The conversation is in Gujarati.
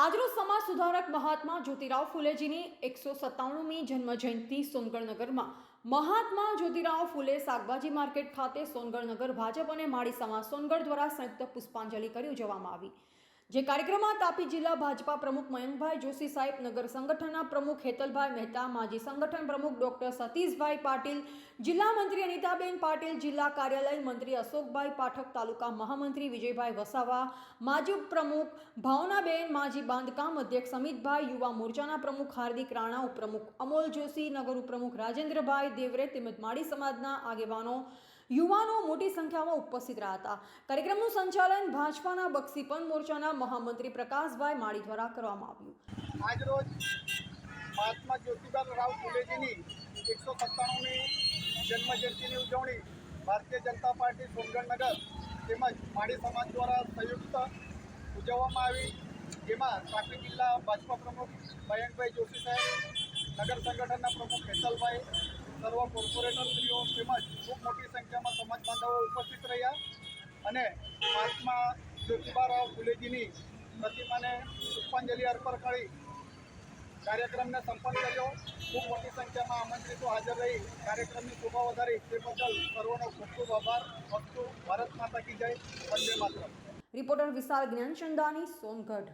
આજરોજ સમાજ સુધારક મહાત્મા જ્યોતિરાવ ફુલેજીની એકસો સત્તાણુંમી જન્મજયંતિ સોનગઢનગરમાં. મહાત્મા જ્યોતિરાવ ફુલે શાકભાજી માર્કેટ ખાતે સોનગઢનગર ભાજપ અને માળી સમાજ સોનગઢ દ્વારા સંયુક્ત પુષ્પાંજલિ કરી ઉજવવામાં આવી. જે કાર્યક્રમમાં તાપી જિલ્લા ભાજપા પ્રમુખ મયંકભાઈ જોશી સાહેબ, નગર સંગઠનના પ્રમુખ હેતલભાઈ મહેતા, માજી સંગઠન પ્રમુખ ડોક્ટર સતીશભાઈ પાટીલ, જિલ્લા મંત્રી અનિતાબેન પાટીલ, જિલ્લા કાર્યાલય મંત્રી અશોકભાઈ પાઠક, તાલુકા મહામંત્રી વિજયભાઈ વસાવા, માજી પ્રમુખ ભાવનાબેન, માજી બાંધકામ અધ્યક્ષ અમિતભાઈ, યુવા મોરચાના પ્રમુખ હાર્દિક રાણા, ઉપપ્રમુખ અમોલ જોશી, નગર ઉપપ્રમુખ રાજેન્દ્રભાઈ દેવરે તેમજ માળી સમાજના આગેવાનો યુવાનો મોટી સંખ્યામાં ઉપસ્થિત રહ્યા હતા. કાર્યક્રમનું સંચાલન ભાજપાના બક્ષીપન મોરચાના મહામંત્રી પ્રકાશભાઈ માળી દ્વારા કરવામાં આવ્યું. આજરોજ મહાત્મા જ્યોતિબા રાવ ફુલેજીની એકસો સત્તાણુંમી જન્મજયંતિની ઉજવણી ભારતીય જનતા પાર્ટી સોનગઢનગર તેમજ માળી સમાજ દ્વારા સંયુક્ત ઉજવવામાં આવી. જેમાં તાપી જિલ્લા ભાજપા પ્રમુખ મયંકભાઈ જોશી સાહેબ, નગર સંગઠનના પ્રમુખ હેતલભાઈ, સર્વ કોર્પોરેટરશ્રીઓ ઉપસ્થિત રહ્યા અને મહાત્મા જ્યોતિબારાવ ફુલેજીની પ્રતિમાને પુષ્પાંજલિ અર્પણ કરી કાર્યક્રમને સંપન્ન કર્યો. ખૂબ મોટી સંખ્યામાં આમંત્રિતો હાજર રહી. કાર્યક્રમની શોભા વધારી. તે બદલ સર્વનો ખૂબ ખૂબ આભાર. વસ્તુ ભારત માતા કી જય. વંદે માત્ર રિપોર્ટર વિશાલ જ્ઞાનચંદાની સોનગઢ.